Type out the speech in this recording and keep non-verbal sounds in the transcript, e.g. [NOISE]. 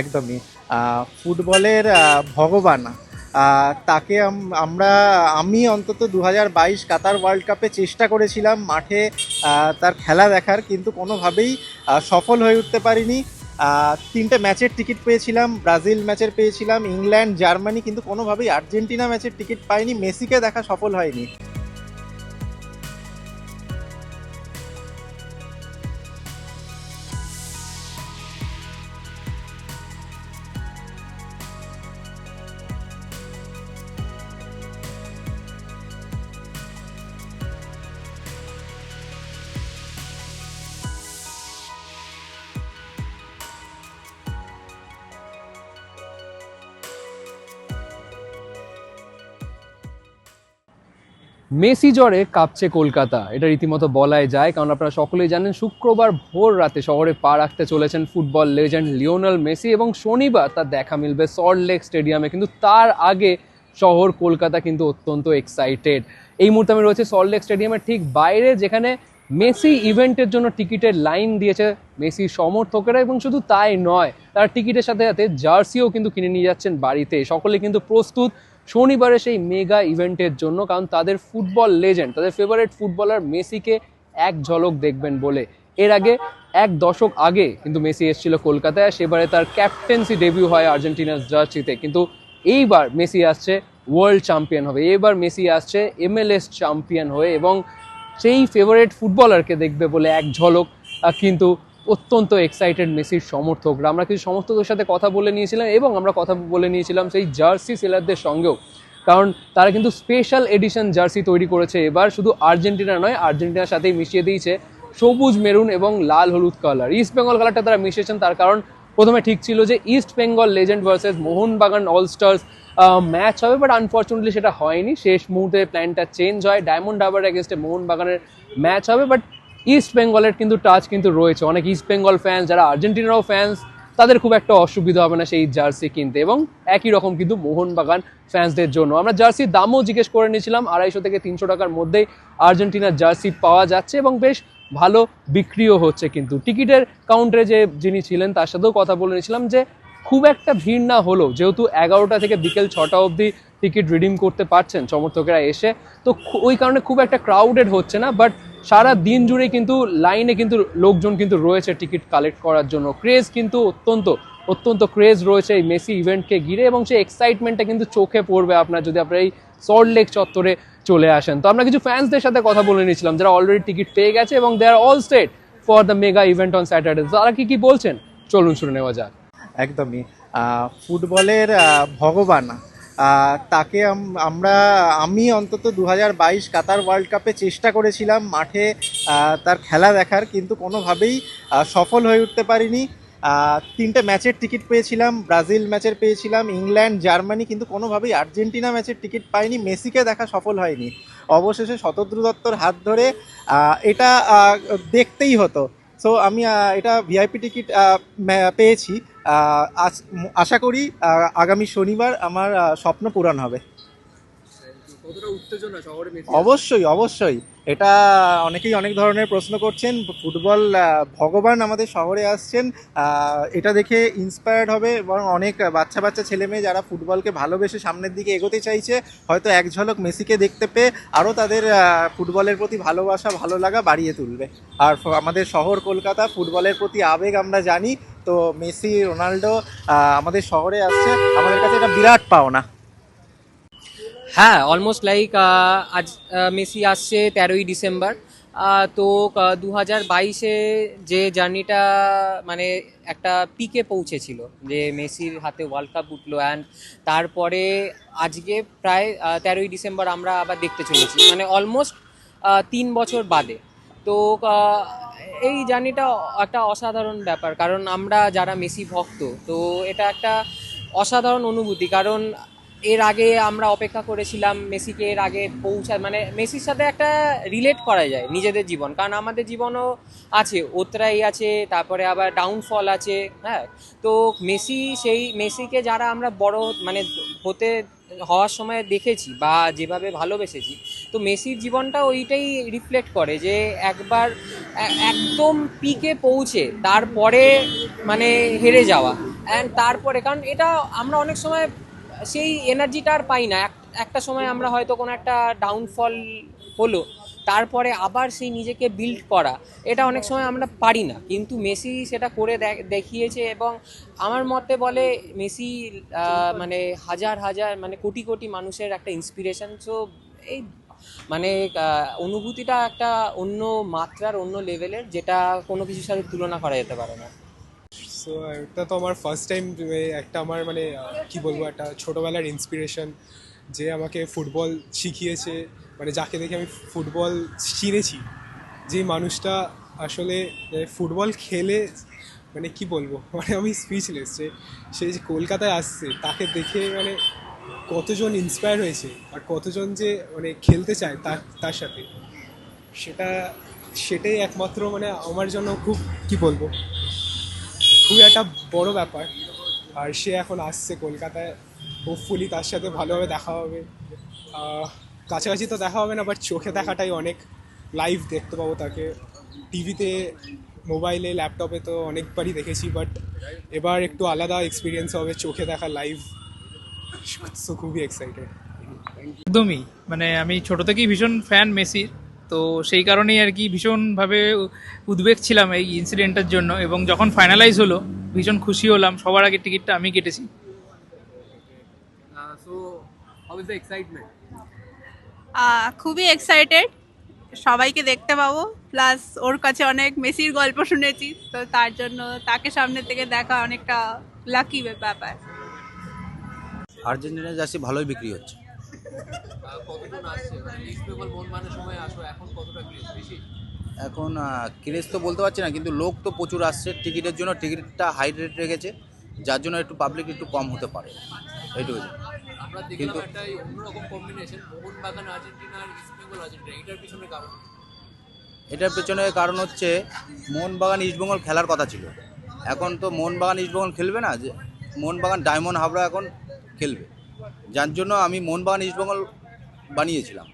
একদমই। ফুটবলের ভগবান। তাকে আমরা, আমি অন্তত দু বাইশ কাতার ওয়ার্ল্ড কাপে চেষ্টা করেছিলাম মাঠে তার খেলা দেখার, কিন্তু কোনোভাবেই সফল হয়ে উঠতে পারিনি। তিনটে ম্যাচের টিকিট পেয়েছিলাম, ব্রাজিল ম্যাচের পেয়েছিলাম, ইংল্যান্ড, জার্মানি, কিন্তু কোনোভাবেই আর্জেন্টিনা ম্যাচের টিকিট পাইনি, মেসিকে দেখা সফল হয়নি। মেসি জ্বরে কাঁপছে কলকাতা। এটা রীতিমতো বলাই যায়, কারণ আপনারা সকলেই জানেন, শুক্রবার ভোর রাতে শহরে পা রাখতে চলেছেন ফুটবল লেজেন্ড লিওনাল মেসি এবং শনিবার তার দেখা মিলবে সল্ট লেক স্টেডিয়ামে। কিন্তু তার আগে শহর কলকাতা কিন্তু অত্যন্ত এক্সাইটেড এই মুহূর্তে আমি রয়েছে সল্ট লেক স্টেডিয়ামের ঠিক বাইরে, যেখানে মেসি ইভেন্টের জন্য টিকিটের লাইন দিয়েছে মেসির সমর্থকেরা এবং শুধু তাই নয়, তারা টিকিটের সাথে সাথে জার্সিও কিন্তু কিনে নিয়ে যাচ্ছেন বাড়িতে। সকলে কিন্তু প্রস্তুত। শনিবারে সেই মেগা ইভেন্টের জন্য, কারণ তাদের ফুটবল লেজেন্ড তাদের ফেভারিট ফুটবলার মেসিকে এক ঝলক দেখবেন বলে। এর আগে, এক দশক আগে কিন্তু মেসি এসেছিল কলকাতায় সেবারে তার ক্যাপ্টেন্সি ডেবিউ হয় আর্জেন্টিনার জার্সিতে। কিন্তু এইবার মেসি আসছে ওয়ার্ল্ড চ্যাম্পিয়ন হবে। এবার মেসি আসছে এমএলএস চ্যাম্পিয়ন হয়ে এবং সেই ফেভারিট ফুটবলারকে দেখবে বলে এক ঝলক। কিন্তু অত্যন্ত এক্সাইটেড মেসির সমর্থকরা। আমরা কিছু সমর্থকদের সাথে কথা বলে নিয়েছিলাম এবং আমরা কথা বলে নিয়েছিলাম সেই জার্সি সেলারদের সঙ্গেও। কারণ তারা কিন্তু স্পেশাল এডিশন জার্সি তৈরি করেছে। এবার শুধু আর্জেন্টিনা নয়, আর্জেন্টিনার সাথেই মিশিয়ে দিয়েছে সবুজ, মেরুন এবং লাল, হলুদ কালার ইস্ট বেঙ্গল কালারটা তারা মিশিয়েছেন তার কারণ প্রথমে ঠিক ছিল যে East Bengal legend versus Mohun Bagan all stars match হবে বাট আনফর্চুনেটলি সেটা হয়নি। শেষ মুহূর্তে প্ল্যানটা চেঞ্জ হয়। ডায়মন্ড হারবার এগেনস্টে মোহনবাগানের ম্যাচ হবে বাট ইস্ট বেঙ্গলের কিন্তু টাচ কিন্তু রয়েছে। অনেক ইস্ট বেঙ্গল ফ্যান্স যারা আর্জেন্টিনারও ফ্যান্স তাদের খুব একটা অসুবিধা হবে না সেই জার্সি কিনতে এবং একই রকম কিন্তু মোহনবাগান ফ্যান্সদের জন্য। আমরা জার্সির দামও জিজ্ঞেস করে নিয়েছিলাম, আড়াইশো থেকে তিনশো টাকার মধ্যেই আর্জেন্টিনার জার্সি পাওয়া যাচ্ছে এবং বেশ ভালো বিক্রিও হচ্ছে কিন্তু। টিকিটের কাউন্টারে যে যিনি ছিলেন, তার সাথেও কথা বলে নিয়েছিলাম যে খুব একটা ভিড় না হলো যেহেতু এগারোটা থেকে বিকেল ছটা অবধি টিকিট রিডিম করতে পারছেন সমর্থকেরা এসে, তো ওই কারণে খুব একটা ক্রাউডেড হচ্ছে না বাট সারা দিন জুড়ে কিন্তু লাইনে কিন্তু লোকজন কিন্তু রয়েছে টিকিট কালেক্ট করার জন্য। ক্রেজ কিন্তু অত্যন্ত অত্যন্ত ক্রেজ রয়েছে এই মেসি ইভেন্টকে ঘিরে এবং সেই এক্সাইটমেন্টটা কিন্তু চোখে পড়বে আপনার যদি আপনার এই সল্ট লেক চত্বরে চলে আসেন। তো আমরা কিছু ফ্যান্সদের সাথে কথা বলে নিয়েছিলাম, যারা অলরেডি টিকিট পেয়ে গেছে এবং they are all set for the mega event on Saturday তারা কি কি বলছেন? চলুন শুনে নেওয়া যাক। একদমই। ফুটবলের ভগবান। তাকে আমরা, আমি অন্তত দু হাজার বাইশ কাতার ওয়ার্ল্ড কাপে চেষ্টা করেছিলাম মাঠে তার খেলা দেখার, কিন্তু কোনোভাবেই সফল হয়ে উঠতে পারিনি। তিনটে ম্যাচের টিকিট পেয়েছিলাম, ব্রাজিল ম্যাচের পেয়েছিলাম, ইংল্যান্ড, জার্মানি, কিন্তু কোনোভাবেই আর্জেন্টিনা ম্যাচের টিকিট পাইনি, মেসিকে দেখা সফল হয়নি। অবশেষে শতদ্রু দত্তর হাত ধরে এটা দেখতেই হতো। সো আমি এটা ভিআইপি টিকিট পেয়েছি। আশা করি আগামী শনিবার আমার স্বপ্ন পূরণ হবে। অবশ্যই অবশ্যই। এটা অনেকেই অনেক ধরনের প্রশ্ন করছেন। ফুটবল ভগবান আমাদের শহরে আসছেন। এটা দেখে ইন্সপায়ার্ড হবে এবং অনেক বাচ্চা বাচ্চা ছেলে মেয়ে যারা ফুটবলকে ভালোবেসে সামনের দিকে এগোতে চাইছে হয়তো এক ঝলক মেসিকে দেখতে পেয়ে আরও তাদের ফুটবলের প্রতি ভালোবাসা ভালো লাগা বাড়িয়ে তুলবে। আর আমাদের শহর কলকাতা ফুটবলের প্রতি আবেগ আমরা জানি। তো মেসি রোনাল্ডো আমাদের শহরে আসছে। আমাদের কাছে এটা বিরাট পাওনা। হ্যাঁ অলমোস্ট লাইক আজ মেসি আসছে তেরোই ডিসেম্বর। তো দু হাজার বাইশে যে জার্নিটা মানে একটা পিকে পৌঁছেছিল, যে মেসির হাতে ওয়ার্ল্ড কাপ উঠল অ্যান্ড তারপরে আজকে প্রায় তেরোই ডিসেম্বর আমরা আবার দেখতে চলেছি। মানে অলমোস্ট তিন বছর বাদে। তো এই জার্নিটা একটা অসাধারণ ব্যাপার। কারণ আমরা যারা মেসি ভক্ত, তো এটা একটা অসাধারণ অনুভূতি। কারণ এর আগে আমরা অপেক্ষা করেছিলাম মেসিকে এর আগে পৌঁছা মানে মেসির সাথে একটা রিলেট করা যায় নিজেদের জীবন। কারণ আমাদের জীবনও আছে, ওতরাই আছে, তারপরে আবার ডাউনফল আছে হ্যাঁ? তো মেসি সেই, মেসিকে যারা আমরা বড় মানে হতে, হওয়ার সময় দেখেছি বা যেভাবে ভালোবেসেছি তো মেসির জীবনটা ওইটাই রিফ্লেক্ট করে যে একবার একদম পিকে পৌঁছে, তারপরে মানে হেরে যাওয়া। অ্যান্ড তারপরে, কারণ এটা আমরা অনেক সময় সেই এনার্জিটা আর পাই না। এক- একটা সময় আমরা হয়তো কোনো একটা ডাউনফল হলো, তারপরে আবার সেই নিজেকে বিল্ড করা, এটা অনেক সময় আমরা পারি না। কিন্তু মেসি সেটা করে দেখিয়েছে এবং আমার মতে বলে মেসি মানে হাজার হাজার মানে কোটি কোটি মানুষের একটা ইন্সপিরেশন সো এই মানে অনুভূতিটা একটা অন্য মাত্রার, অন্য লেভেলের, যেটা কোনো কিছুর সাথে তুলনা করা যেতে পারে না। সো এটা তো আমার ফার্স্ট টাইম একটা আমার মানে কি বলব, একটা ছোটোবেলার ইন্সপিরেশন যে আমাকে ফুটবল শিখিয়েছে। মানে যাকে দেখে আমি ফুটবল চিনেছি। যে মানুষটা আসলে ফুটবল খেলে মানে কি বলব [LAUGHS] মানে আমি স্পিচলেস যে সে যে কলকাতায় আসছে, তাকে দেখে মানে কতজন ইন্সপায়ার হয়েছে আর কতজন যে মানে খেলতে চায় তার তার সাথে। সেটা, সেটাই একমাত্র মানে আমার জন্য খুব, কি বলব? খুবই একটা বড় ব্যাপার। আর সে এখন আসছে কলকাতায়। হোপফুলি তার সাথে ভালোভাবে দেখা হবে। কাছাকাছি তো দেখা হবে না বাট চোখে দেখাটাই অনেক লাইভ দেখতে পাবো তাকে। টিভিতে মোবাইলে ল্যাপটপে তো অনেকবারই দেখেছি বাট এবার একটু আলাদা এক্সপিরিয়েন্স হবে, চোখে দেখা লাইভ সো খুবই এক্সাইটেড একদমই। মানে আমি ছোট থেকেই ভীষণ ফ্যান মেসির তো সেই কারণেই আর কি ভীষণভাবে উদ্বেগ ছিলাম এই ইনসিডেন্টের জন্য এবং যখন ফাইনালাইজ হলো ভীষণ খুশি হলাম সবার আগে টিকিটটা আমি কেটেছি। সো হাউ দ্য এক্সাইটমেন্ট খুবই এক্সাইটেড সবাইকে দেখতে পাবো প্লাস ওর কাছে অনেক মেসির গল্প শুনেছি তো তার জন্য তাকে সামনে থেকে দেখা অনেকটা লাকি ব্যাপার। আর্জেন্টিনা জার্সি ভালোই বিক্রি হচ্ছে। মানে আসো এখন ক্রেজ তো বলতে পারছি না কিন্তু লোক তো প্রচুর আসছে টিকিটের জন্য টিকিটটা হাই রেট রেখেছে যার জন্য একটু পাবলিক একটু কম হতে পারে এইটুকু কিন্তু- এটার পেছনে কারণ? হচ্ছে মোহনবাগান ইস্টবেঙ্গল খেলার কথা ছিল। এখন তো মোহনবাগান ইস্টবেঙ্গল খেলবে না যে মোহনবাগান ডায়মন্ড হাবড়া এখন খেলবে। যার জন্য আমি মোহনবাগান ইস্টবেঙ্গল বানিয়েছিলাম।